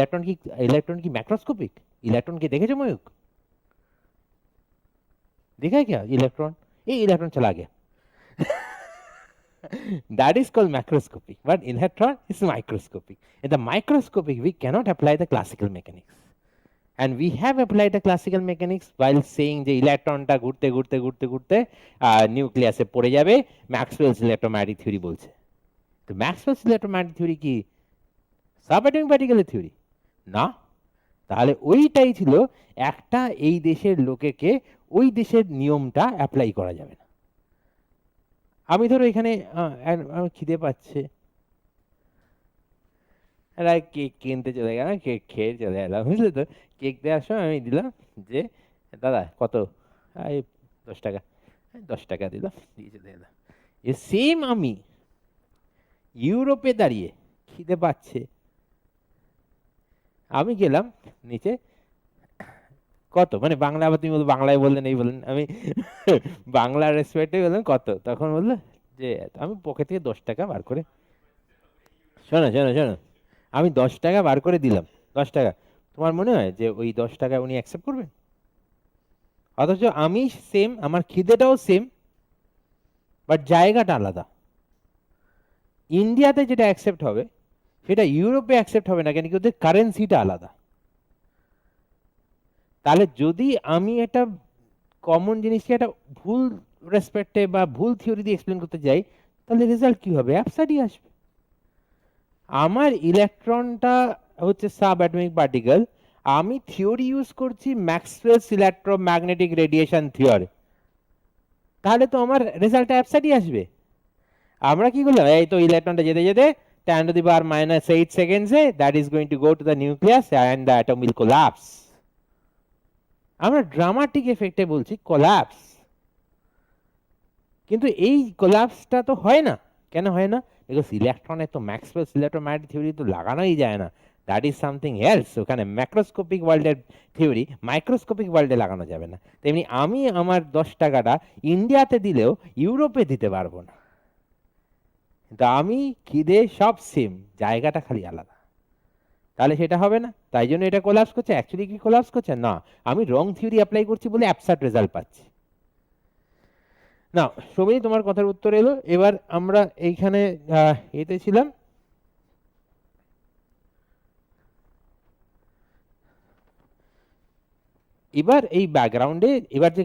Electron की electron की macroscopic electron के देखे जो मयूक देखा है क्या इलेक्ट्रॉन ये इलेक्ट्रॉन चला गया that is called macroscopic but electron is microscopic in the microscopic we cannot apply the classical mechanics and we have applied the classical mechanics while saying যে ইলেকট্রনটা ঘুরতে ঘুরতে ঘুরতে ঘুরতে নিউক্লিয়াসে পড়ে যাবে ম্যাক্সওয়েলস ইলেকট্রোম্যাগনেটিক থিওরি বলছে তো ম্যাক্সওয়েলস ইলেকট্রোম্যাগনেটিক থিওরি কি সাবঅ্যাটমিক পার্টিকেলের থিওরি না? তাহলে ওইটাই ছিল একটা এই দেশের লোকেকে ওই দেশের নিয়মটা অ্যাপ্লাই করা যাবে না। আমি ধরো এখানে খিদে পাচ্ছে। কেক কিনতে চলে গেলাম কেক খেয়ে চলে এলাম বুঝলে তো? কেক দেওয়ার সময় আমি দিলাম যে, দাদা কত? দশ টাকা। দশ টাকা দিলাম দিয়ে চলে এলাম এ সেম আমি, ইউরোপে দাঁড়িয়ে খিদে পাচ্ছে। আমি গেলাম, নিচে কত? মানে বাংলা আবার তুমি বলো বাংলায় বললেন এই বললেন আমি বাংলা রেসপেক্টে বললাম কত? তখন বলল যে, আমি পকেট থেকে দশ টাকা বার করে, শোনো শোনো শোনো, আমি দশ টাকা বার করে দিলাম, দশ টাকা। তোমার মনে হয় যে ওই দশ টাকা উনি অ্যাকসেপ্ট করবেন অথচ আমি সেম আমার খিদেটাও সেম বাট জায়গাটা আলাদা। ইন্ডিয়াতে যেটা অ্যাকসেপ্ট হবে সেটা ইউরোপে অ্যাকসেপ্ট হবে না কেন? কি ওদের কারেন্সিটা আলাদা। তাহলে যদি আমি একটা কমন জিনিসকে একটা ভুল রেসপেক্টে বা ভুল থিওরি দিয়ে এক্সপ্লেন করতে যাই, তাহলে রেজাল্ট কি হবে? অ্যাপসাইডই আসবে। আমার ইলেকট্রনটা হচ্ছে সাব অ্যাটমিক পার্টিকেল আমি থিওরি ইউজ করছি ম্যাক্সওয়েলস ইলেকট্রোম্যাগনেটিক রেডিয়েশন থিওরি তাহলে তো আমার রেজাল্টটা অ্যাপসাইডই আসবে। আমরা কি করলাম? এই তো ইলেকট্রনটা যেতে যেতে ten to the power minus eight সেকেন্ডসে that is going to go to the nucleus and the atom will collapse আমরা ড্রামাটিক এফেক্টে বলছি কোলাপস কিন্তু এই কোলাপসটা তো হয় না। কেন হয় না? বিকজ ইলেকট্রনের তো ম্যাক্সওয়েলস ইলেকট্রোম্যাগনেটিক থিওরি তো লাগানোই যায় না। দ্যাট ইজ সামথিং এলস ওখানে ম্যাক্রোস্কোপিক ওয়ার্ল্ডের থিওরি মাইক্রোস্কোপিক ওয়ার্ল্ডে লাগানো যাবে না। তেমনি আমি আমার দশ টাকাটা ইন্ডিয়াতে দিলেও ইউরোপে দিতে পারব না। কিন্তু আমি সব সেম জায়গাটা খালি আলাদা। তাহলে সেটা হবে না। তাই জন্য এটা কোলাপস করছে। অ্যাকচুয়ালি কি কোলাপস করছে? না, আমি রং থিওরি অ্যাপ্লাই করছি বলে অ্যাবসার্ট রেজাল্ট পাচ্ছি। না সবই তোমার কথার উত্তর এলো। এবার আমরা এইখানে এতে ছিলাম। এবার এই ব্যাকগ্রাউন্ডে এবার যে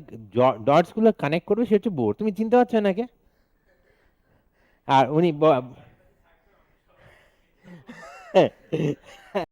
ডটসগুলো কানেক্ট করবে সেটা হচ্ছে বোর্ড তুমি চিনতে পারছ নাকি আর উনি ব-